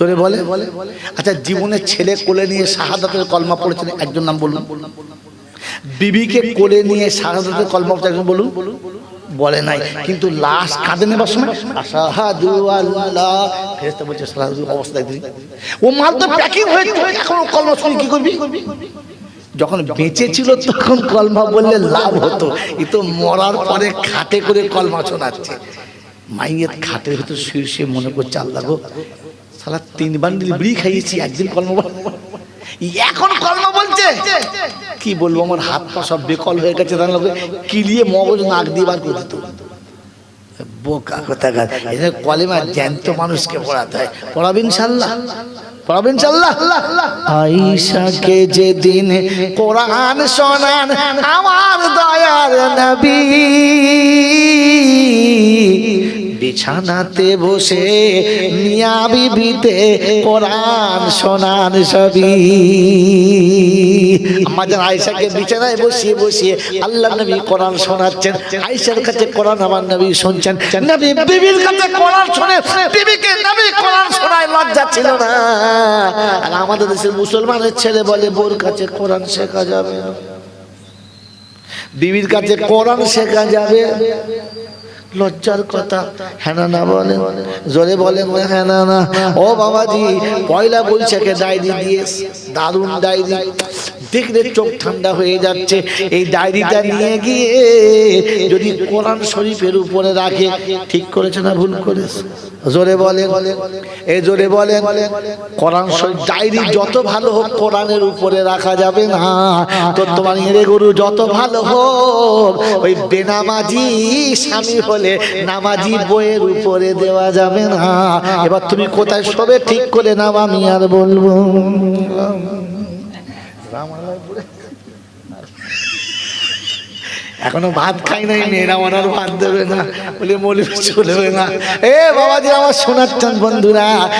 চলে বলে? আচ্ছা জীবনে ছেলে কোলে নিয়ে শাহাদাতের কলমা পড়েছেন একজন নাম বলুন। বিবিকে কোলে নিয়ে শাহাদাতের কলমা পড়েছেন একজন বলুন। বলে নাই, কিন্তু লাশ কাঁদে নেবার সময় অবস্থা ও করবি? যখন বেঁচে ছিল তখন কলমা বললে লাভ হতো, এ তো মরার পরে খাটে করে কলমা শোনাচ্ছে। মাইয়ের খাটের ভিতর শুয়ে শুয়ে মনে করছে আল্লাহ গো সালা তিন বান্ডিল বিড়ি খাইয়েছি একদিন কলমা বল এখন কলমা বলছে? কি বলব আমার হাত পা সব বেকল হয়ে গেছে তার লোকে কিলিয়ে মগজ নাক দিয়ে বার করে দিত? বোকা কোথাকার এখানে কলেমা জ্যান্ত মানুষকে পড়াতে হয়। পড়াবেন ইনশাল্লাহ পড়াবেন ইনশাল্লাহ আইসাকে যেদিন কোরআন শোনান আমার দয়ার নবী বিছানাতে বসে মিয়া বিবিতে কোরআন শোনান সবই। আমাদের আয়েশাকে বিছানায় বসিয়ে বসিয়ে আল্লাহ নবী কোরআন শোনাচ্ছেন, আয়েশার কাছে কোরআন আমার নবী শুনছেন। নবী বিবির কাছে কোরআন শুনে বিবিকে নবী কোরআন শোনায় লজ্জা ছিল না। আর আমাদের দেশের মুসলমানের ছেলে বলে, বোর কাছে কোরআন শেখা যাবে বিবির কাছে কোরআন শেখা যাবে। লজ্জার কথা। হ্যাঁ না বলে, জোরে বলে হ্যাঁ না না। ও বাবাজি, পয়লা বৈশাখে ডায়েরি দিয়ে দারুণ ডায়েরি। দেখলে চোখ ঠান্ডা হয়ে যাচ্ছে। এই ডায়েরিটা নিয়ে গিয়ে যদি কোরআন শরীফের উপরে রাখে, ঠিক করেছে না ভুল করেছে? জোরে বলে এ জোরে বলে কোরআন শরীফ ডায়েরি যত ভালো হোক কোরআনের উপরে রাখা যাবে না। তো তোমার এড়ে গরু যত ভালো হোক, ওই বেনামাজি স্বামী হলে নামাজি বইয়ের উপরে দেওয়া যাবে না। এবার তুমি কোথায় সবে ঠিক করে নাও, আমি আর বলব এখনও ভাত খাই নাই মেয়েরা আর ভাত দেবে না। বলে, মলি, চলবে না। এ বাবা বাবাজি, আমার শোনার চান বন্ধুরা।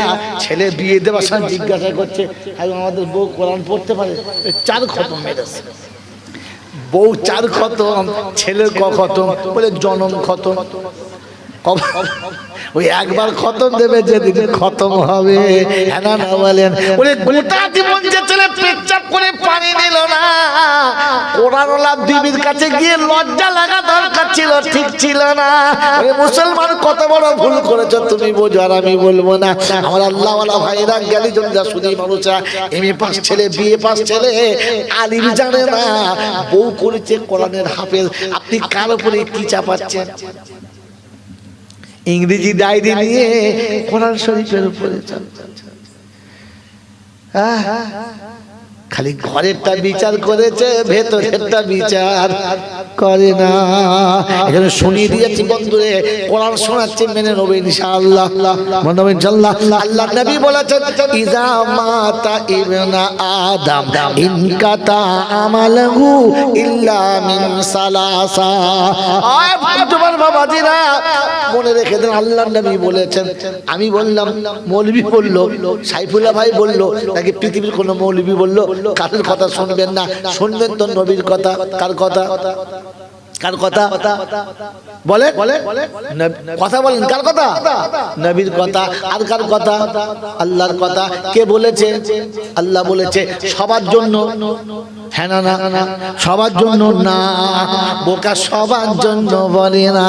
ছেলে বিয়ে দেওয়ার সময় জিজ্ঞাসা করছে আমাদের বউ কোরআন পড়তে পারে? চার খতম মেরেছে। বউ চার খতম, ছেলের ক খতম? বলে, জনম খতম। ওই একবার খতম দেবে, যেদিন খতম হবে। হ্যাঁ যে পানি নিল না লজ্জা দরকার মুসলমান কত বড় ভুল করেছ, তুমি বোঝো, আর আমি বলব না। আমার ভাইরা গেলি জনজা শুধু মানুষরা, এমএ পাস ছেলে পাস ছেলে, আলিম জানে না। বউ করেছে কোরআনের হাফেজ, আপনি কার উপরে কি চাপাচ্ছেন ইংরেজি ডায়েরি নিয়ে কোরআন শরীফের উপরে হ্যাঁ আহ, খালি ঘরেরটা বিচার করেছে, ভেতরেরটা বিচার করে না। এখানে শুনিয়ে দিয়েছি বন্ধুরে, কোরআন শোনাচ্ছে মেনে নেবে ইনশাআল্লাহ। মনে হবে ইনশাআল্লাহ আল্লাহ নবী বলেছেন ইজা মাতা ইবনা আদম ইনকাতা আমালহু ইল্লা মিন সালাসা। আয় তোমার বাবাজিরা, মনে রেখে দেন, আল্লাহ নবী বলেছেন, আমি বললাম, মৌলবি বলল, সাইফুল্লাহ ভাই বলল, নাকি পৃথিবীর কোনো মৌলবি বলল কারোর কথা শুনবেন না শুনবেন তো নবীর কথা কার কথা? সবার জন্য। হ্যাঁ সবার জন্য না, বোকা সবার জন্য বলে না।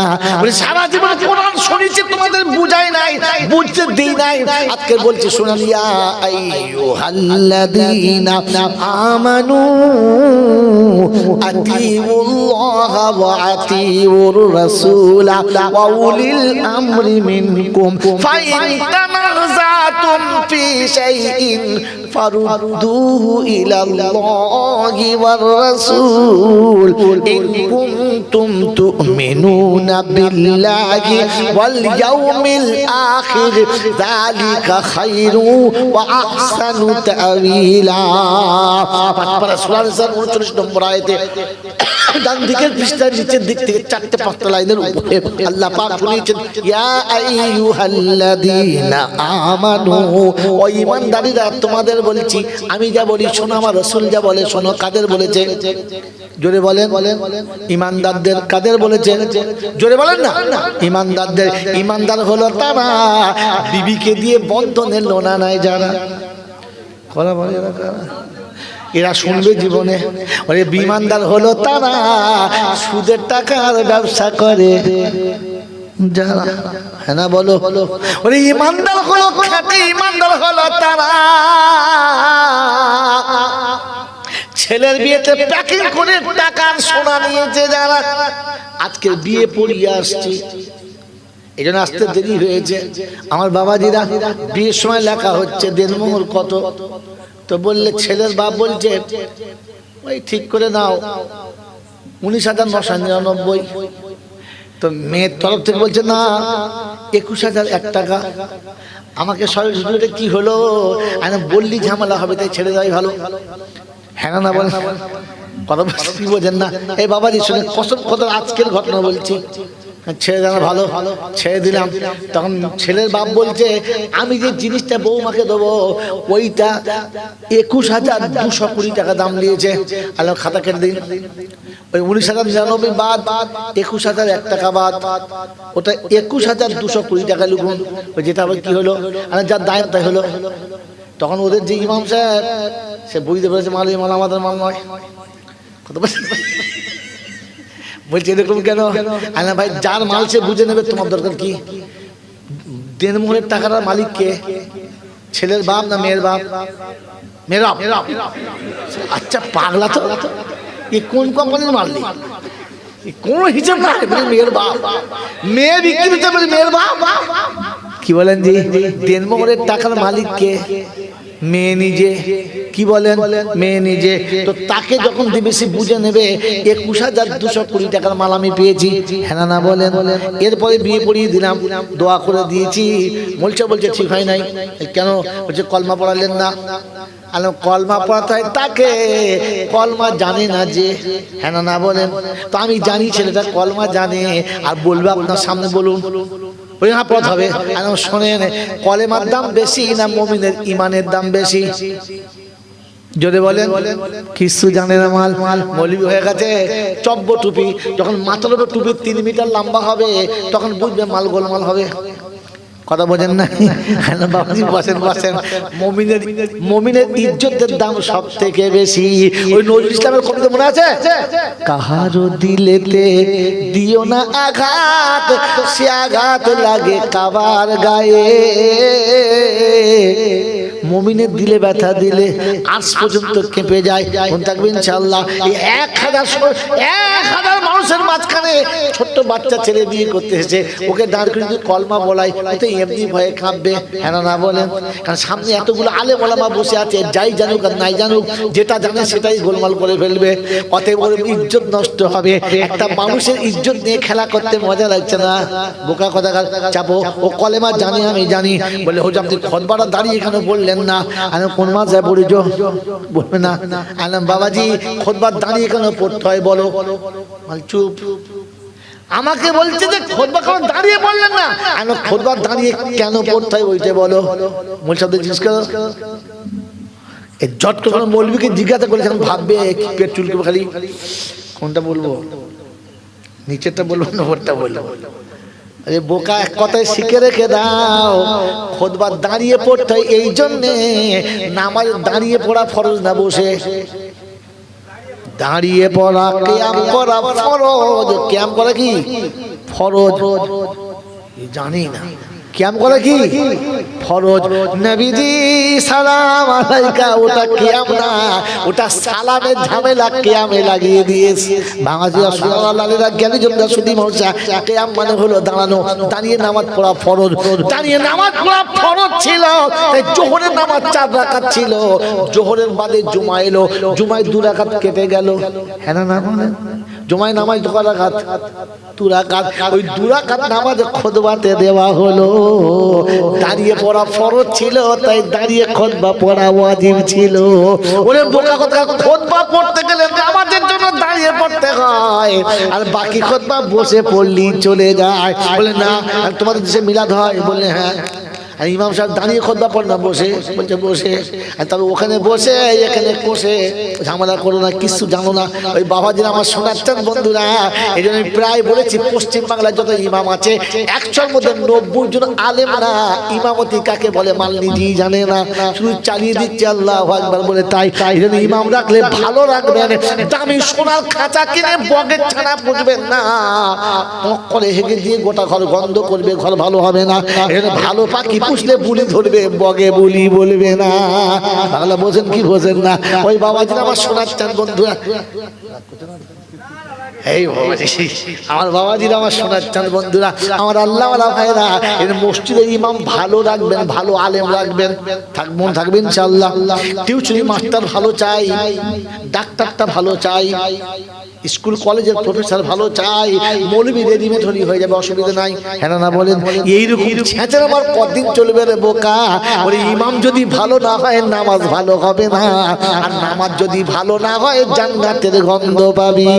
সারা জীবন কোরআন শুনেছি, তোমাদের বুঝাই নাই, বুঝতে দিই নাই। আজকে বলছে শোনালিয়া আমানু আতিউল্লাহ ওয়া আতিউর রাসূলা ওয়া উলিল আমরি মিনকুম ফাইন তানাযাতুম ফি শাইইন ফারুদ্দুহু ইলাল্লাহি ওয়ার রাসূল ইন কুনতুম তু'মিনুনা বিল্লাহি ওয়াল ইয়াউমিল আখির যালিকা খায়রু ওয়া আহসানু তা'ওয়িলা পাঁচপারা সূরা নিসার 39 নম্বর আয়াতে ডান দিকের পৃষ্ঠার নিচের দিক থেকে চারটে পাঁচটা লাইনের উপরে আল্লাহ পাক শুনিয়েছেন, ইয়া আইয়ুহাল্লাযীনা আমানু। ও ঈমানদারীরা তোমাদের বলছি, আমি যা বলি শোনো, আমার রাসূল যা বলে শোনো, কাদের বলেছে? জোরে বলেন, ইমানদারদের কাদের বলেছে? জোরে বলেন না, ইমানদারদের, ইমানদার হলো তারা, বিবিকে দিয়ে বন্ধনের লোনা নাই যারা। করা বলে কারা? এরা শুনবে জীবনে। ওরে বিমানদার হলো তারা সুদের টাকার ব্যবসা করে। যারা হ্যাঁ না বলো। ওরে ইমানদার হলো খাটে ইমানদার হলো তারা। ছেলের বিয়েতে প্যাকিং করে টাকার সোনা নিয়েছে যারা। আজকে বিয়ে পড়িয়ে আসছি। এই জন্য আসতে দেরি হয়েছে। আমার বাবাজিরা বিয়ের সময় লেখা হচ্ছে দেড়মোহর কত? তো বললে ছেলের বাপ বলছে ওই ঠিক করে নাও উনিশ হাজার নশো নিরানব্বই। তো মেয়ের তরফ থেকে বলছে না একুশ হাজার এক টাকা। আমাকে সবাই শুধু কি হলো? আমি বললি ঝামেলা হবে তাই ছেড়ে দেওয়াই ভালো। হ্যাঁ না বলেন কথা বলছি, বোঝেন না। এই বাবাজি শুনে কসম কত আজকের ঘটনা বলছি। ছেড়ে দেওয়া ভালো, ছেড়ে দিলাম। তখন ছেলের বাপ বলছে, আমি যে জিনিসটা বৌমাকে দেবো, ওইটা একুশ হাজার দুশো কুড়ি টাকা দাম দিয়েছে। আলো খাতা কেটে দিন ওই উনিশ হাজার নিরানব্বই বাদ, একুশ হাজার এক টাকা বাদ। ওটা একুশ হাজার দুশো কুড়ি টাকা লিখুন। ওই যেটা আবার কি হলো? আর যার দায় তাই হলো। তখন ওদের যে ইমাম সাহেব, সে বুঝতে পেরেছে মাল আমাদের মাল নয়। কত বলছে? এরকম কেন? আনা ভাই যার মাল সে বুঝে নেবে তোমার দরকার কি? দেন দেনমোহরের টাকার মালিক কে? ছেলের বাপ না মেয়ের বাপ? মেয়ের বাপ? আচ্ছা পাগলা তো। এ কোন কোম্পানির মারলি কোন হিসেব না মেয়ের বাপ? মেয়ে বিক্রি মেয়ের বাপ? কি বলেন জি? দেনমোহরের টাকার মালিক কে? মেয়ে নিজে, কি বলেন? মেয়ে নিজে। তো তাকে যখন সে বুঝে নেবে, একুশ হাজার দুশো কুড়ি টাকার মাল আমি পেয়েছি। হ্যাঁ না বলেন? এরপরে বিয়ে পড়িয়ে দিলাম, দোয়া করে দিয়েছি। বলছে বলছে, ঠিক হয় নাই। কেন? বলছে, কলমা পড়ালেন না। কলমা পড়াতে হয় তাকে, কলমা জানে না যে। হ্যাঁ না বলেন? তো আমি জানি ছেলেটা কলমা জানে। আর বলবে আপনার সামনে বলুন। পথ হবে। এখন শোনেন, কলেমার দাম বেশি না মমিনের ইমানের দাম বেশি? যদি বলেন, কিছু জানে না মাল মাল মৌলবি হয়ে গেছে চব্য টুপি, যখন মাথার টুপি তিন মিটার লম্বা হবে, তখন বুঝবে মাল গোলমাল হবে। কথা বোঝেন না বাবাজি বসেন বসেন। মমিনের মমিনের ইজ্জতের দাম সব থেকে বেশি। ওই নজরুল ইসলামের কবিতা মনে আছে। কাহারো দিলেতে দিও না আঘাত সে আঘাত লাগে কাবার গায়ে। মমিনের দিলে ব্যথা দিলে আজ পর্যন্ত কেঁপে যায়। মনে থাকবে ইনশাল্লাহ এই এক হাজার এক হাজার মানুষের মাঝখানে ছোট্ট বাচ্চা ছেলে বিয়ে করতে এসেছে। ওকে দাঁড় করে যদি কলমা বলাই ও তো এমনি ভয়ে কাঁপবে হ্যাঁ না বলেন। কারণ সামনে এতগুলো আলে বলামা বসে আছে যাই জানুক আর নাই জানুক যেটা জানে সেটাই গোলমাল করে ফেলবে। অতএব ওর ইজ্জত নষ্ট হবে। একটা মানুষের ইজ্জত নিয়ে খেলা করতে মজা লাগছে না। বোকা কথা চাপো। ও কলেমা জানি আমি জানি। বলে হোজ আপনি খনবাড়া দাঁড়িয়ে এখানে বললেন? না, আমি কোন মাসে পড়ি বলবে, না আলাম বাবাজি, খোদবার দাঁড়িয়ে কেন পড়তে হয় বলো? চুপ। আমাকে বলছে যে খোদবা কেন দাঁড়িয়ে বললেন না? আমি, খোদবার দাঁড়িয়ে কেন পড়তে হয় ওইটা বলো। মূল শব্দ জিজ্ঞেস করো। জট করে মৌলবীকে জিজ্ঞাসা করে ভাববে পেট চুলকে খালি, কোনটা বলব? নিচেরটা বলব না ওরটা বলব? বোকা এক কথায় শিখে রেখে দাও। খোদবার দাঁড়িয়ে পড়তে এই জন্যে নামাজ দাঁড়িয়ে পড়া ফরজ না বসে। দাঁড়িয়ে পড়া ক্যাম করা ফরজ। ক্যাম করা কি? ফরজ। জানি না। কেয়াম করা কি? ফরজ। নবীজি, সালাম আলাইকা, ওটা কেয়াম না। ওটা সালামের ঝামেলা কেয়ামে লাগিয়ে দিয়েছে। বাঙালি রাসূলুল্লাহরা জ্ঞানী জনরা সুদী মহসা কেয়াম মানে হলো দাঁড়ানো, দাঁড়িয়ে নামাজ পড়া ফরজ। দাঁড়িয়ে নামাজ পড়া ফরজ ছিল, তাই জোহরের নামাজ চার রাকাত ছিল। জোহরের বাদে জুমা এলো, জুমায় দু রাকাত কেটে গেল। হ্যাঁ না না? জমায় নামাজ দুরাকাত দুরাকাত ওই দুরাকাত নামাজে খোদবাতে দেওয়া হলো। দাঁড়িয়ে পড়া ফরজ ছিল, তাই দাঁড়িয়ে খোদবা পড়া ওয়াজিব ছিল। ওরে বোকা কথা, খোদবা পড়তে গেলে নামাজের জন্য দাঁড়িয়ে পড়তে হয়। আর বাকি খোদবা বসে পড়লি চলে যায়। বলে, না, আর তোমাদের দেশে মিলাদ হয়? বললে হ্যাঁ। আর ইমাম সাহেব দাঁড়িয়ে খোদবা পড় না, বসে, বলছে, বসে। আর তবে ওখানে বসে, এখানে বসে। ঝামেলা করো না, কিছু জানো না। ওই বাবাজিরা আমার শোনাচ্ছেন বন্ধুরা এই আমি প্রায় বলেছি, পশ্চিম বাংলার যত ইমাম আছে, একশোর মধ্যে নব্বই জন আলেম না, ইমামতি কাকে বলে মাল নিজেই জানে না। শুধু চালিয়ে দিচ্ছে আল্লাহ একবার বলে তাই। এই জন্য ইমাম রাখলে ভালো রাখবেন। দামি সোনার খাঁচা কিনে বগের ছানা পুষবেন না। করে হেগে দিয়ে গোটা ঘর গন্ধ করবে, ঘর ভালো হবে না। ভালো পাখি পুষলে বুলি ধরবে, বগে বুলি বলবে না। বাংলা বোঝেন কি বোঝেন না? ওই বাবাজি আমার এই আমার বাবাজিরা আমার শোনাচ্ছেন বন্ধুরা। আমার আল্লাহ ভাইরা এর মসজিদের ইমাম ভালো রাখবেন, ভালো আলেম রাখবেন। থাক, মন থাকবে ইনশাআল্লাহ। টিউশনি মাস্টার ভালো চাই, ডাক্তারটা ভালো চাই। স্কুল কলেজের প্রফেসর ভালো চাই মৌলবী রেডিমেড হলি হয়ে যাবে অসুবিধা নাই। হ্যাঁ না বলেন এইরকম ছেঁচের আমার কদিন চলবে রে বোকা। ওরে ইমাম যদি ভালো না হয় নামাজ ভালো হবে না। আর নামাজ যদি ভালো না হয় জান্নাতের গন্ধ পাবি।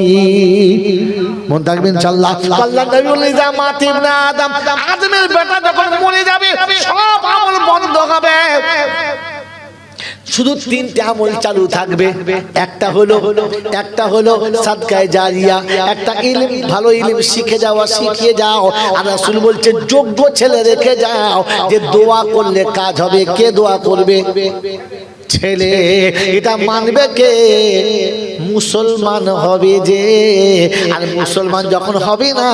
মন থাকবেন চাল্লাহ। আল্লাহ নবী বললেন যা মাতি ইবনে আদম। আদমের বেটা যখন মরে যাবে সব আমল বন্ধ হবে। শুধু তিনটে আমল চালু থাকবে। একটা হলো একটা হলো সাদকায় জারিয়া, একটা ইলম, ভালো ইলম শিখে যাওয়া, শিখিয়ে যাও। আর রাসূল বলছে, যোগ্য ছেলে রেখে যাও যে দোয়া করলে কাজ হবে। কে দোয়া করবে? ছেলে। এটা মানবে কে? মুসলমান হবে যে, আর মুসলমান যখন হবে না,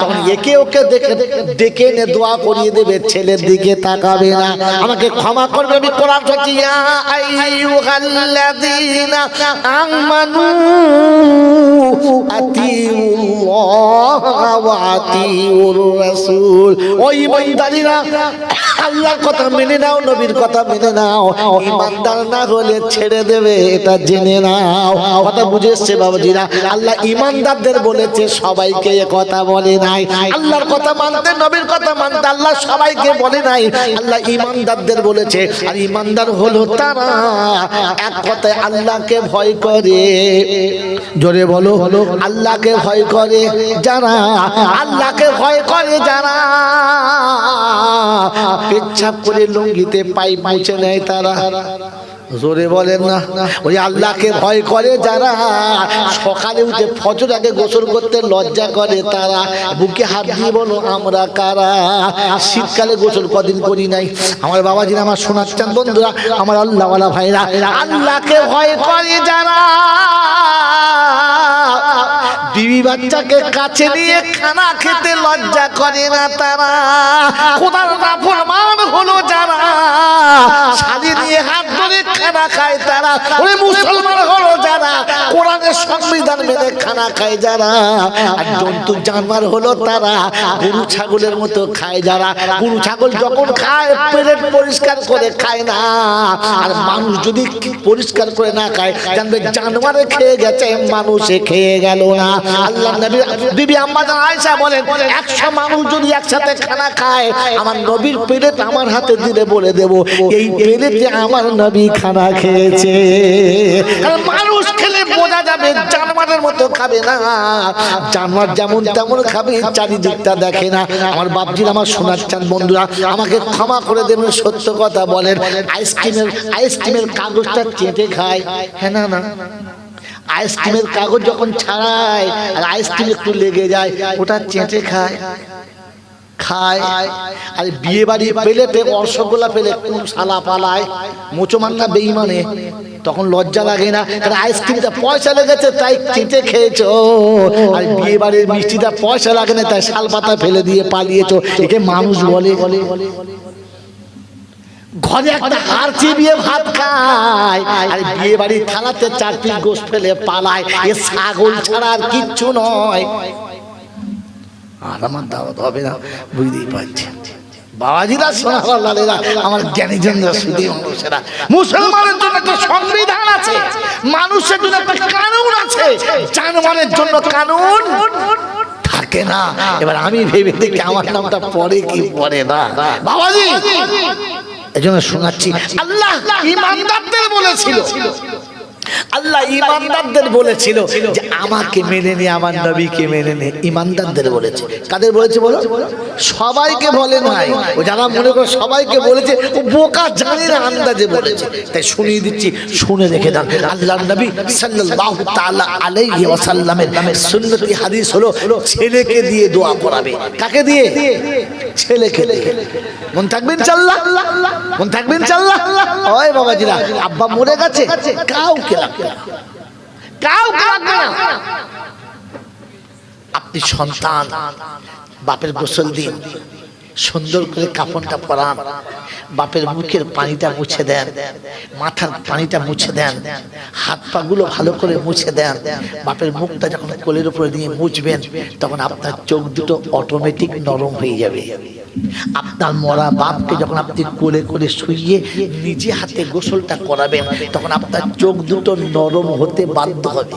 তখন একে ওকে দেখে, ডেকে এনে দোয়া করিয়ে দেবে, ছেলের দিকে তাকাবে না। আমাকে ক্ষমা করবে, আমি কোরআন থেকে ইয়া মেনে মেনে ছেড়ে দেবে, এটা জেনে নাও। কথা বুঝে এসছে বাবাজিরা। আল্লাহ ইমানদারদের বলেছে, সবাইকে এ কথা বলে নাই। আল্লাহর কথা মানতে, নবীর কথা মানতে আল্লাহ সবাইকে বলে নাই। আল্লাহ ইমানদারদের বলেছে, আর ইমানদার হলো তারা। এক কথায় আল্লাহকে ভয় করে। জোরে বলো হলো আল্লাহকে ভয় করে যারা, আল্লাহকে ভয় করে যারা। পেচ্ছাপ করে লুঙ্গিতে পাই মুছে নেয় তারা। জোরে বলেন না, ওই আল্লাহকে ভয় করে যারা সকালে উঠে ফজর আগে গোসল করতে লজ্জা করে তারা, বুকে হাত দিয়ে বলো, আমরা কারা? শীতকালে গোসল কদিন করি নাই? আমার বাবাজিরা আমার শোনাচ্ছেন বন্ধুরা, আমার আল্লাহওয়ালা ভাইরা, আল্লাহকে ভয় করে যারা বিবি বাচ্চাকে কাছে নিয়ে খানা খেতে লজ্জা করে না তারা, খোদার নাফরমান হলো যারা শাড়ি নিয়ে হাত খানা খায় তারা ওই মুসলমান হলো যারা, কোরআনের সংবিধান মেনে খানা খায় যারা, আর জন্তু জানোয়ার হলো তারা, গরু ছাগলের মতো খায় যারা, গরু ছাগল যখন খায় পেট পরিষ্কার করে খায় না, আর মানুষ যদি পরিষ্কার করে না খায়, জানবে জানোয়ারে খেয়ে গেছে, মানুষে খেয়ে গেল না। আল্লাহ নবী, বিবি আম্মা আয়েশা বলেন 100 মানুষ যদি একসাথে খানা খায়, আমার নবীর প্লেট আমার হাতে দিলে বলে দেব। এই প্লেটে আমার নবী খানা খেয়েছে। মানুষ খেলে বোঝা যাবে, জানোয়ারের মতো খাবে না। জানোয়ার যেমন তেমন খাবে, চারিদিকটা দেখে না। আমার বাপজির, আমার শোনাচ্ছেন বন্ধুরা, আমাকে ক্ষমা করে দেবেন, সত্য কথা বলেন। আইসক্রিমের আইসক্রিমের কাগজটা চেটে খায়। হ্যাঁ না না। আইসক্রিমের কাগজ যখন ছাড়ায়, আর আইসক্রিম একটু লেগে যায়, ওটা চেটে খায়। খায় আর বিয়ে বাড়ি পেলেতে রসগোল্লা পেলে কোন সালা পালায়। মোচমান বেইমানে তখন লজ্জা লাগে না। কারণ আইসক্রিমটা পয়সা লেগেছে তাই চেটে খেয়েছো। আর বিয়ে বাড়ির মিষ্টিটা পয়সা লাগে না তাই শাল পাতা ফেলে দিয়ে পালিয়েছো। একে মানুষ বলে। বলে। ঘরে একটা হাড় চিবিয়ে ভাত খায়। আর বিয়ে বাড়ির থালাতে চার পিস গোস ফেলে পালায়। এ ছাগল ছাড়া আর কিচ্ছু নয়। আর আমার দাওয়াত হবে না, বুঝতেই পারছেন। বাবাজিরা সোনালালেরা আমার জ্ঞানীজনরা শুধু মানুষেরা। মুসলমানের জন্য একটা সংবিধান আছে, মানুষের জন্য একটা কানুন আছে জানমানের জন্য কানুন থাকে না। এবার আমি ভেবে দেখি আমার নামটা পড়ে কি পড়ে না। বাবাজি, এই জন্য শোনাচ্ছি, আল্লাহ ইমানদারদের বলেছিল আল্লাহ ইমানদারদের বলেছিল যে আমাকে মেনে নে আমার নবীকে মেনে নে। ইমানদারদের বলেছে। কাদের বলেছে বলো? সবাইকে বলে নাই। ও যারা মনে করে সবাইকে বলেছে ও বোকা জানে না আন্দাজে বলেছে। তাই শুনিয়ে দিচ্ছি শুনে রেখে দেন আল্লাহ নবী সাল্লাল্লাহু তাআলা আলাইহি ওয়াসাল্লামের সুন্নতি হাদিস হলো ছেলেকে দিয়ে দোয়া করাবে। কাকে দিয়ে? ছেলেকে দিয়ে। মন থাকবেন চাল্লাহ মন থাকবেন চাল্লাহ ওই বাবাজিরা আব্বা মরে গেছে। কাউকে লাগবে না কাউকে লাগবে না। আপনি সন্তান বাপের গোসল দিন সুন্দর করে কাপড়টা পরান বাপের মুখের পানিটা মুছে দেন মাথার পানিটা মুছে দেন হাত পাগুলো ভালো করে মুছে দেন বাপের মুখটা যখন কোলের উপরে নিয়ে মুছবেন তখন আপনার চোখ দুটো অটোমেটিক নরম হয়ে যাবে। আপনার মরা বাপকে যখন আপনি কোলে করে শুইয়ে নিজে হাতে গোসলটা করাবেন, তখন আপনার চোখ দুটো নরম হতে বাধ্য হবে।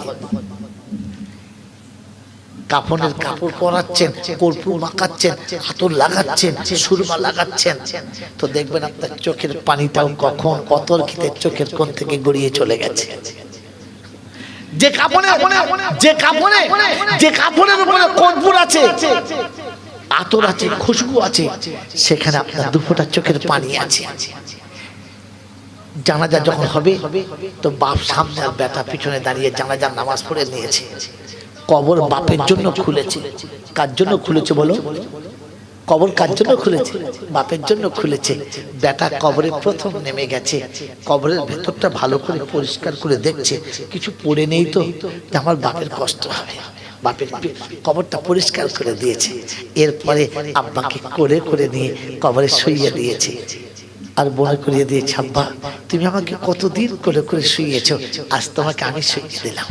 কাপড়ের কাপড় পরাচ্ছেন, কর্পূর মাখাচ্ছেন হাতর লাগাচ্ছেন, সুরমা লাগাচ্ছেন। তো দেখবেন আপনার চোখের পানিটাও কখন অতর খিতে চোখের কোণ থেকে গড়িয়ে চলে গেছে। যে কাপড়ে যে কাপড়ে যে কাপড়ের উপরে কর্পূর আছে আতর আছে, খুশবু আছে, সেখানে আপনার দুফোটা চোখের পানি আছে। জানাজা যখন হবে, তো বাপ সামনে আর বেটা পিছনে দাঁড়িয়ে জানাজার নামাজ পড়ে নিয়েছে। কবর বাপের জন্য খুলেছে। কার জন্য খুলেছে বলো? কবর কার জন্য খুলেছে? বাপের জন্য খুলেছে। বেটা কবরে প্রথম নেমে গেছে। কবরের ভেতরটা ভালো করে পরিষ্কার করে দেখছে। কিছু পড়ে নেই তো আমার বাপের কষ্ট হবে। বাপের কবরটা পরিষ্কার করে দিয়েছে। এরপরে আব্বাকে করে করে নিয়ে কবরে শুইয়ে দিয়েছে। আর মনে করিয়ে দিয়েছে, আব্বা, তুমি আমাকে কতদিন করে করে শুইয়েছ? আজ তোমাকে আমি শুইয়ে দিলাম।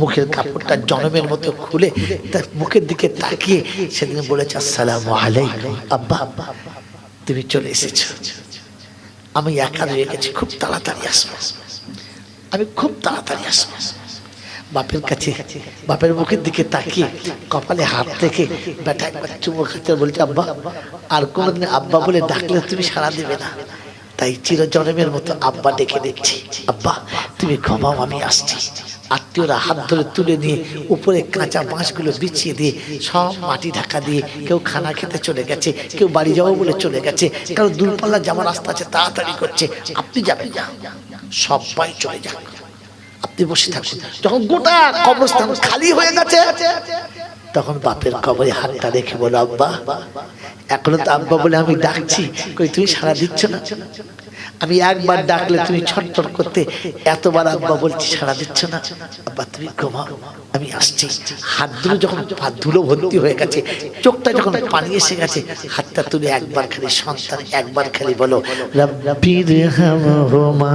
মুখের কাপড়টা জনমের মতো খুলে তার মুখের দিকে তাকিয়ে সেদিন বলেছে, আসসালাম আলাইকুম। আব্বা আব্বা, তুমি চলে এসেছ। আমি একা রয়ে গেছি, খুব তাড়াতাড়ি আসব। আমি খুব তাড়াতাড়ি আসব। বাপের কাছে, বাপের মুখের দিকে তাকিয়ে কপালে হাত থেকে বেটা একবার চুমো খাতে বলছে, আব্বা, আর কোনোদিন আব্বা বলে ডাকলে তুমি সাড়া দেবে না। তাই চিরজনমের মতো আব্বা ডেকে দিচ্ছি, আব্বা, তুমি ঘুমাও আমি আসছি। আত্মীয়রা হাত ধরে তুলে নিয়ে উপরে কাঁচা বাঁশগুলো বিছিয়ে দিয়ে সব মাটি ঢাকা দিয়ে কেউ খানা খেতে চলে গেছে, কেউ বাড়ি যাব বলে চলে গেছে কারণ দূরপাল্লা যাওয়ার রাস্তা আছে, তাড়াতাড়ি করছে, আপনি যাবেন যা সবাই চলে যান আপনি বসে থাকুন যখন গোটা কবরস্থান খালি হয়ে গেছে, তখন বাপের কবরে হাতটা রেখে বলো, আব্বা, এখনও তো আব্বা বলে আমি ডাকছি। কই, তুমি সারা দিচ্ছ না? আমি একবার ডাকলে তুমি ছটফট করতে এতবার আব্বা বলছি সারা দিচ্ছ না? আব্বা, তুমি ঘুমাও, আমি আসছি। হাত ধুলো যখন হাত ধুলো ভর্তি হয়ে গেছে, চোখটা যখন পানি এসে গেছে, হাতটা তুলে একবার খালি সন্তান, একবার খালি বলো রব্বির হামহুমা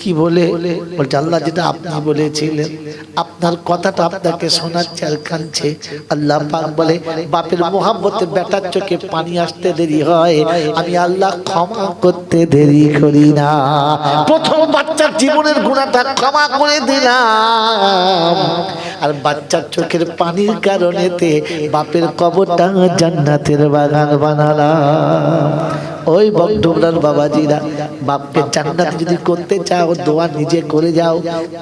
কি বলে? বলছে, আল্লাহ যেটা আপনি বলেছিলেন, আপনার কথাটা আপনাকে শোনাচ্ছে আর কাঁদছে। আল্লাহ পাক বলে, বাপের মোহাব্বতে বেটার চোখে পানি আসতে দেরি হয়। আমি আল্লাহ ক্ষমা করতে দেরি করি না। প্রথম বাচ্চার জীবনের গুণাটা ক্ষমা করে দিলাম। আর বাচ্চার চোখের পানির কারণেতে বাপের কবরটা জান্নাতের বাগান বানালাম। ওই বকডোবরার বাবাজিরা বাপকে জান্নাত যদি করতে চাও, দোয়া নিজে করে যাও,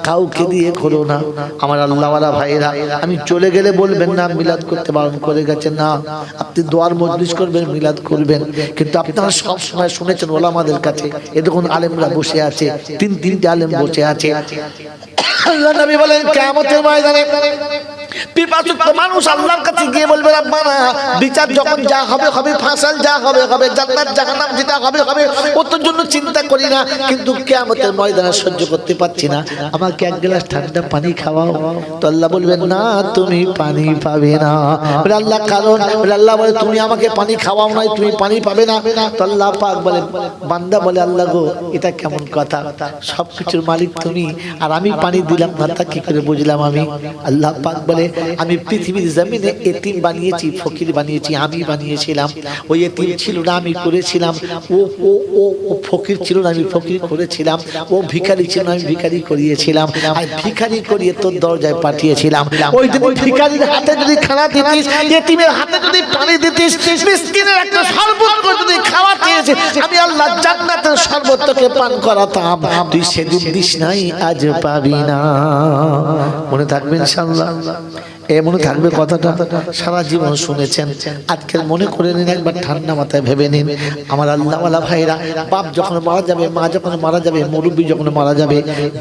কাউকে দিয়ে করো না। আমার আল্লাহওয়ালা ভাইরা আমি চলে গেলে বলবেন না, মিলাদ করতে বারণ করে গেছে না। আপনি দোয়ার মজলিস করবেন, মিলাদ করবেন। কিন্তু আপনারা সব সময় শুনেছেন ওলামাদের কাছে, এ দেখুন আলেমরা বসে আছে, তিন তিনটে আলেম বসে আছে। আল্লাহ নবী বলেন, কিয়ামতের ময়দানে পানি খাওয়াও। তুমি পানি পাবে না। বলে আমাকে পানি খাওয়াও নাই, তুমি পানি পাবে না। তো আল্লাহ পাক বলে, বান্দা বলে, আল্লাহ গো, এটা কেমন কথা? সবকিছুর মালিক তুমি। আর আমি পানি দিলাম না, তা কি করে বুঝলাম আমি? আল্লাহ পাক বলে আমি পৃথিবীর জমিনে এতিম বানিয়েছি, ফকির বানিয়েছি, আমি বানিয়েছিলাম। ওই এতিম ছিল না, আমি করেছিলাম। ও ও ও ফকির ছিল না, আমি ফকির করেছিলাম। ও ভিখারি ছিল না, আমি ভিখারি করিয়েছিলাম। ভিখারি করিয়ে তোর দরজায় পাঠিয়েছিলাম। ওই দিন ভিখারির হাতে যদি খানা দিতিস, এতিমের হাতে যদি পানি দিতিস, মিসকিনের একটা করে যদি খাওয়া চেয়েছে আমি আল্লাহ জান্নাতের শরবত তোকে পান করাতাম। তুই সেদিন দিস নাই, আজ পাবি না। মনে থাকবে ইনশাআল্লাহ। এ মনে থাকবে কথাটা সারা জীবন শুনেছেন। আজকে মনে করে নিন একবার ঠান্ডা মাথায় ভেবে নিন। আমার আল্লাহওয়ালা ভাইরা বাপ যখন মারা যাবে মা যখন মারা যাবে মুরব্বী যখন মারা যাবে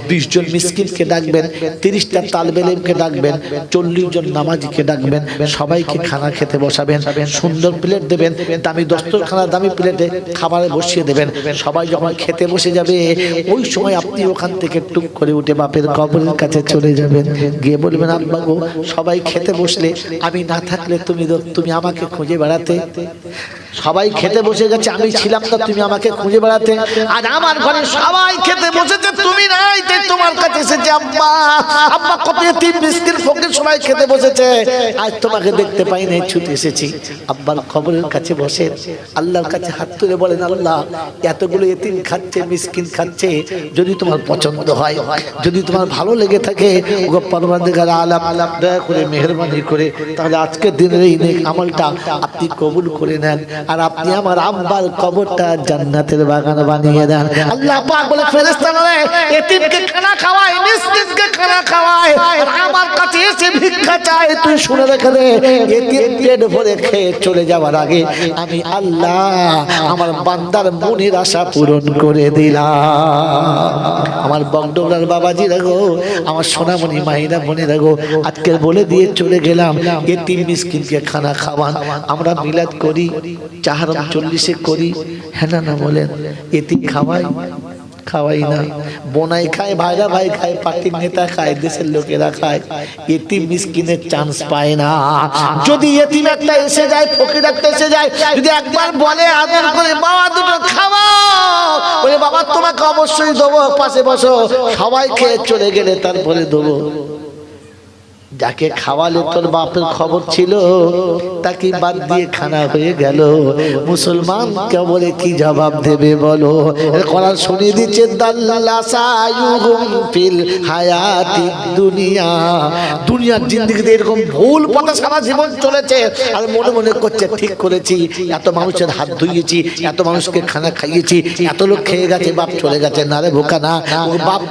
বিশ জন মিসকিনকে ডাকবেন তিরিশটা তালবেলেমকে ডাকবেন চল্লিশ জন নামাজিকে ডাকবেন সবাইকে খানা খেতে বসাবেন সুন্দর প্লেট দেবেন দামি দস্তরখানা দামি প্লেটে খাবারে বসিয়ে দেবেন সবাই যখন খেতে বসে যাবে ওই সময় আপনি ওখান থেকে টুক করে উঠে বাপের কবরের কাছে চলে যাবেন। গিয়ে বলবেন আব্বা গো সবাই খেতে বসলে, আমি না থাকলে তুমি তুমি আমাকে খুঁজে বেড়াতে। সবাই খেতে বসে গেছে, আমি ছিলাম না, তুমি আমাকে খুঁজে বেড়াতে। আর আমার ঘরে সবাই খেতে বসেছে, তুমি নাই তাই তোমার কাছে এসেছে আব্বা আব্বা কত তিন বিস্কিট ফকির সবাই খেতে বসেছে। আজ তোমাকে দেখতে পাই নাই, ছুটে এসেছি। আব্বার খবরের কাছে বসে, আল্লাহর কাছে হাত তুলে বলেন, আল্লাহ, এতগুলো এতিম খাচ্ছে, মিসকিন খাচ্ছে। যদি তোমার পছন্দ হয়, যদি তোমার ভালো লেগে থাকে, ওগো পরবর্তীকার আলাপ আলাপ দয়া করে মেহরবানি করে, তাহলে আজকের দিনের এই নেক আমলটা আপনি কবুল করে নেন। আর আপনি আমার আব্বার কবরটা জান্নাতের বাগান বানিয়ে দেন। আল্লাহ পাক বলে ফেরেশতারা এতিমকে খানা খাওয়ায়, মিসকিনকে খানা খাওয়ায়, আর আমার কাছে এসে ভিক্ষা চায়। তুই শুনে রেখে দে, এতিম পেট ভরে খেয়ে চলে যাওয়ার আগে আমি আল্লাহ আমার বান্দার মনের আশা পূরণ করে দিলাম। আমার বগডোলার বাবাজি রাগো আমার সোনামণি মাহিরা মনে রাগো আজকে বলে দিয়ে চলে গেলাম এতিম মিসকিনকে খানা খাওয়ান। আমরা মিলাদ করি চাহারম চল্লিশে করি। হ্যাঁ না না বলেন এতিম খাওয়াই খাওয়াই না। বোনাই খায় ভাইরা ভাই খায় পার্টির নেতা খায় দেশের লোকেরা খায়। এতিম মিসকিনের চান্স পায় না। যদি এতিম একটা এসে যায় ফকির একটা এসে যায় যদি একবার বলে আদর করে বাবা দুটো খাওয়াও। বলে বাবা তোমাকে অবশ্যই দেবো পাশে বসো। সবাই খেয়ে চলে গেলে তারপরে দেবো। যাকে খাওয়ালে তোর বাপের খবর ছিল, তাকে বাদ দিয়ে খানা হয়ে গেল। মুসলমান বলে কি জবাব দেবে বলো? করার শুনিয়ে দিচ্ছে দুনিয়া। দুনিয়ার জিন্দিগিতে এরকম ভুল পথে সারা জীবন চলেছে, আর মনে মনে করছে, ঠিক করেছি, এত মানুষের হাত ধুইয়েছি, এত মানুষকে খানা খাইয়েছি, এত লোক খেয়ে গেছে, বাপ চলে গেছে। না রে বোকা, না। বাপ